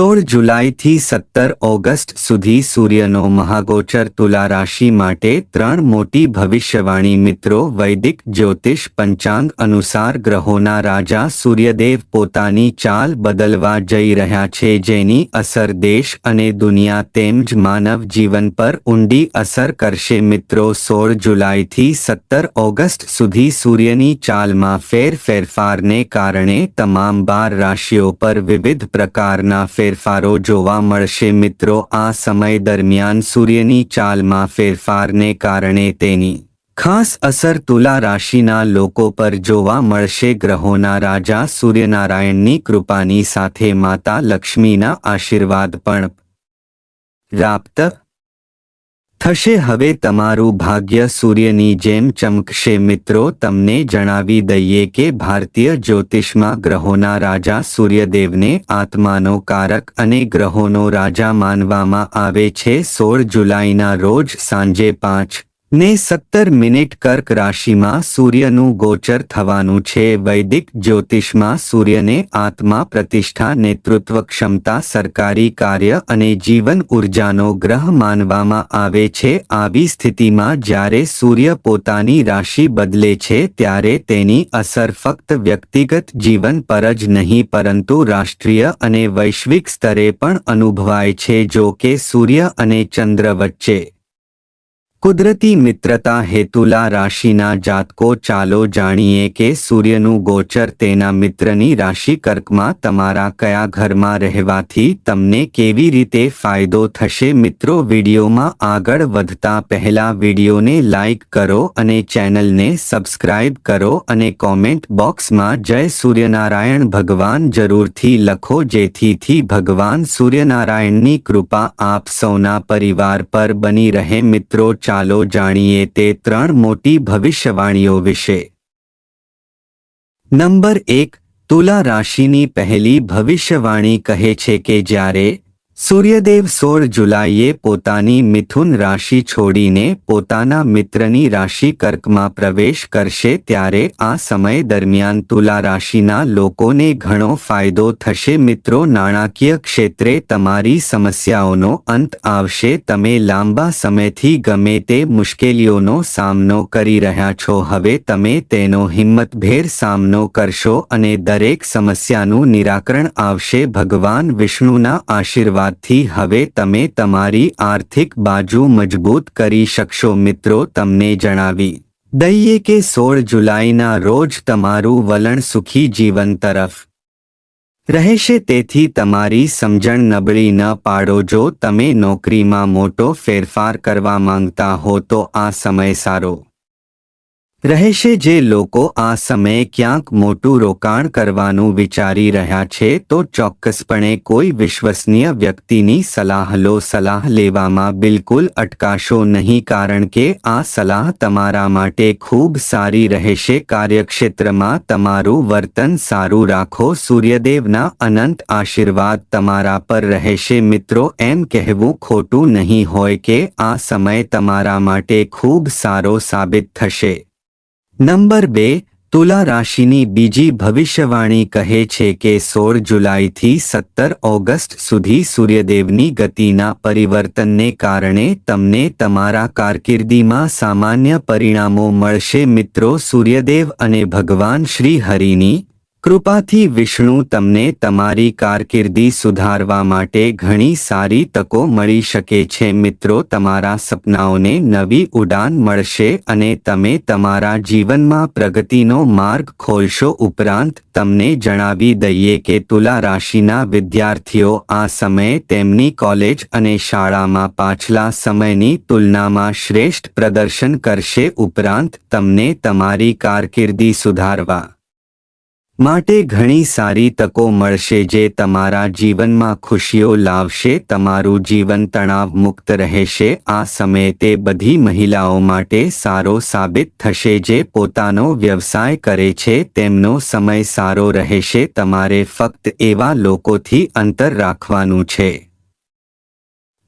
સોળ જુલાઈથી સત્તર ઓગસ્ટ સુધી સૂર્યનો મહાગોચર તુલા રાશિ માટે ત્રણ મોટી ભવિષ્યવાણી મિત્રો વૈદિક, જ્યોતિષ, પંચાંગ અનુસાર ગ્રહોના રાજા સૂર્યદેવ પોતાની ચાલ બદલવા જઈ રહ્યા છે જેની અસર દેશ અને દુનિયા તેમજ માનવ જીવન પર ઊંડી અસર કરશે. મિત્રો, સોળ જુલાઈથી સત્તર ઓગસ્ટ સુધી સૂર્યની ચાલમાં ફેર ફેરફારને કારણે તમામ બાર રાશિઓ પર વિવિધ પ્રકારના ફેરફારો જોવા મળશે મિત્રો. આ સમય દરમિયાન સૂર્યની ચાલમાં ફેરફારને કારણે તેની ખાસ અસર તુલા રાશિના લોકો પર જોવા મળશે. ગ્રહોના રાજા સૂર્યનારાયણની કૃપાની સાથે માતા લક્ષ્મીના આશીર્વાદ પણ પ્રાપ્ત થશે હવે તમારું ભાગ્ય સૂર્યની જેમ ચમકશે મિત્રો, તમને જણાવી દઈએ કે ભારતીય જ્યોતિષમાં ગ્રહોના રાજા સૂર્યદેવને આત્માનો કારક અને ગ્રહોનો રાજા માનવામાં આવે છે. સોળ જુલાઈના રોજ સાંજે પાંચ ને સત્તર મિનિટ કર્ક રાશિમાં સૂર્યનું ગોચર થવાનું છે. વૈદિક જ્યોતિષમાં સૂર્યને આત્મા પ્રતિષ્ઠા, નેતૃત્વ ક્ષમતા, સરકારી કાર્ય અને જીવન ઉર્જાનો ગ્રહ માનવામાં આવે છે. આવી સ્થિતિમાં જ્યારે સૂર્ય પોતાની રાશિ બદલે છે ત્યારે તેની અસર ફક્ત વ્યક્તિગત જીવન પર જ નહીં, પરંતુ રાષ્ટ્રીય અને વૈશ્વિક સ્તરે પણ અનુભવાય છે. જો કે સૂર્ય અને ચંદ્ર વચ્ચે કુદરતી મિત્રતા હેતુલા રાશિના જાતકો ચાલો જાણીએ કે સૂર્યનું ગોચર તેના મિત્રની રાશિ કર્કમાં તમારા કયા ઘરમાં રહેવાથી તમને કેવી રીતે ફાયદો થશે મિત્રો વિડીયોમાં આગળ વધતા પહેલા વિડીયોને લાઇક કરો અને ચેનલને સબસ્ક્રાઇબ કરો અને કોમેન્ટ બોક્સમાં જય સૂર્યનારાયણ ભગવાન જરૂરથી લખો જેથીથી ભગવાન સૂર્યનારાયણની કૃપા આપ સૌના પરિવાર પર બની રહે મિત્રો. ચાલો જાણીએ તે ત્રણ મોટી ભવિષ્યવાણીઓ વિશે. નંબર એક, તુલા રાશિની પહેલી ભવિષ્યવાણી કહે છે કે જ્યારે સૂર્યદેવ સોળ જુલાઈએ પોતાની મિથુન રાશિ છોડીને પોતાના મિત્રની રાશિ કર્કમાં પ્રવેશ કરશે ત્યારે આ સમય દરમિયાન તુલા રાશિના લોકોને ઘણો ફાયદો થશે. મિત્રો, નાણાકીય ક્ષેત્રે તમારી સમસ્યાઓનો અંત આવશે. તમે લાંબા સમયથી ગમે તે મુશ્કેલીઓનો સામનો કરી રહ્યા છો. હવે તમે તેનો હિંમતભેર સામનો કરશો અને દરેક સમસ્યાનું નિરાકરણ આવશે. ભગવાન વિષ્ણુના આશીર્વાદ થી હવે તમે તમારી આર્થિક બાજુ મજબૂત કરી શકશો મિત્રો તમને જણાવી દઈએ કે સોળ જુલાઈના રોજ તમારું વલણ સુખી જીવન તરફ રહેશે તેથી તમારી સમજણ નબળી ન પાડો જો તમે નોકરીમાં મોટો ફેરફાર કરવા માંગતા હો તો આ સમય સારો રહેશે જે લોકો આ સમયે ક્યાંક મોટું રોકાણ કરવાનું વિચારી રહ્યા છે, તો ચોક્કસપણે કોઈ વિશ્વસનીય વ્યક્તિની સલાહ લો, સલાહ લેવામાં બિલકુલ અટકાશો નહીં, કારણ કે આ સલાહ તમારા માટે ખૂબ સારી રહેશે. કાર્યક્ષેત્રમાં તમારું વર્તન સારું રાખો. સૂર્યદેવના અનંત આશીર્વાદ તમારા પર રહેશે. મિત્રો, એમ કહેવું ખોટું નહીં હોય કે આ સમય તમારા માટે ખૂબ સારો સાબિત થશે. નંબર બે, તુલા રાશિની બીજી ભવિષ્યવાણી કહે છે કે સોળ જુલાઈથી સત્તર ઓગસ્ટ સુધી સૂર્યદેવની ગતિના પરિવર્તનને કારણે તમને તમારા કારકિર્દીમાં સામાન્ય પરિણામો મળશે. મિત્રો, સૂર્યદેવ અને ભગવાન શ્રી હરિની કૃપાથી વિષ્ણુ તમને તમારી કારકિર્દી સુધારવા માટે ઘણી સારી તકો મળી શકે છે. મિત્રો, તમારા સપનાઓને નવી ઉડાન મળશે અને તમે તમારા જીવનમાં પ્રગતિનો માર્ગ ખોલશો. ઉપરાંત, તમને જણાવી દઈએ કે તુલા રાશિના વિદ્યાર્થીઓ આ સમયે તેમની કોલેજ અને શાળામાં પાછલા સમયની તુલનામાં શ્રેષ્ઠ પ્રદર્શન કરશે. ઉપરાંત, તમને તમારી કારકિર્દી સુધારવા માટે ઘણી સારી તકો મળશે જે તમારા જીવનમાં ખુશીઓ લાવશે, તમારું જીવન તણાવ મુક્ત રહેશે. આ સમયે તે બધી મહિલાઓ માટે સારો સાબિત થશે જે પોતાનો વ્યવસાય કરે છે, તેમનો સમય સારો રહેશે, તમારે ફક્ત એવા લોકોથી અંતર રાખવાનું છે.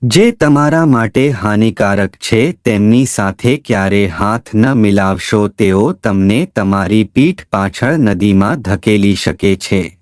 જે તમારા માટે હાનિકારક છે, તેમની સાથે ક્યારે હાથ ન મિલાવશો, તેઓ તમને તમારી પીઠ પાછળ નદીમાં ધકેલી શકે છે.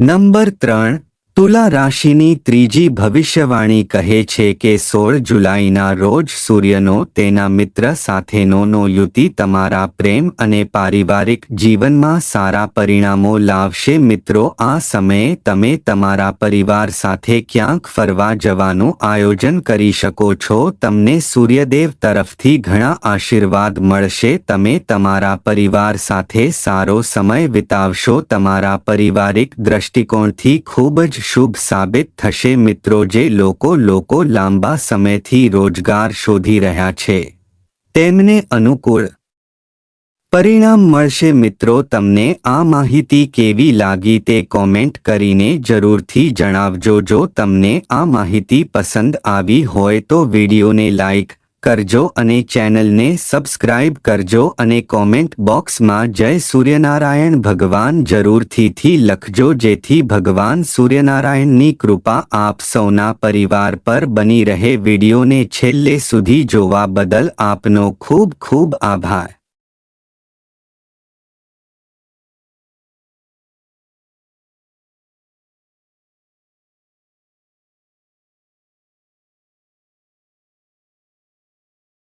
નંબર ત્રણ તુલા રાશિની ત્રીજી ભવિષ્યવાણી કહે છે કે સોળ જુલાઈના રોજ સૂર્યનો, તેના મિત્ર સાથેનો યુતિ તમારા પ્રેમ અને પારિવારિક જીવનમાં સારા પરિણામો લાવશે. મિત્રો, આ સમયે તમે તમારા પરિવાર સાથે ક્યાંક ફરવા જવાનું આયોજન કરી શકો છો. તમને સૂર્યદેવ તરફથી ઘણા આશીર્વાદ મળશે. તમે તમારા પરિવાર સાથે સારો સમય વિતાવશો. તમારા પારિવારિક દ્રષ્ટિકોણથી ખૂબ જ શુભ સાબિત થશે મિત્રો જે લોકો લોકો લાંબા સમયથી રોજગાર શોધી રહ્યા છે. તેમને અનુકૂળ પરિણામ મળશે મિત્રો તમને આ માહિતી કેવી લાગી તે કોમેન્ટ કરીને જરૂરથી જણાવજો જો તમને આ માહિતી પસંદ આવી હોય તો વિડીયોને લાઈક કરજો અને ચેનલને સબસ્ક્રાઇબ કરજો અને કોમેન્ટ બોક્સમાં જય સૂર્યનારાયણ ભગવાન જરૂરથી લખજો જેથી ભગવાન સૂર્યનારાયણની કૃપા આપ સૌના પરિવાર પર બની રહે. વિડીયોને છેલ્લે સુધી જોવા બદલ આપનો ખૂબ ખૂબ આભાર.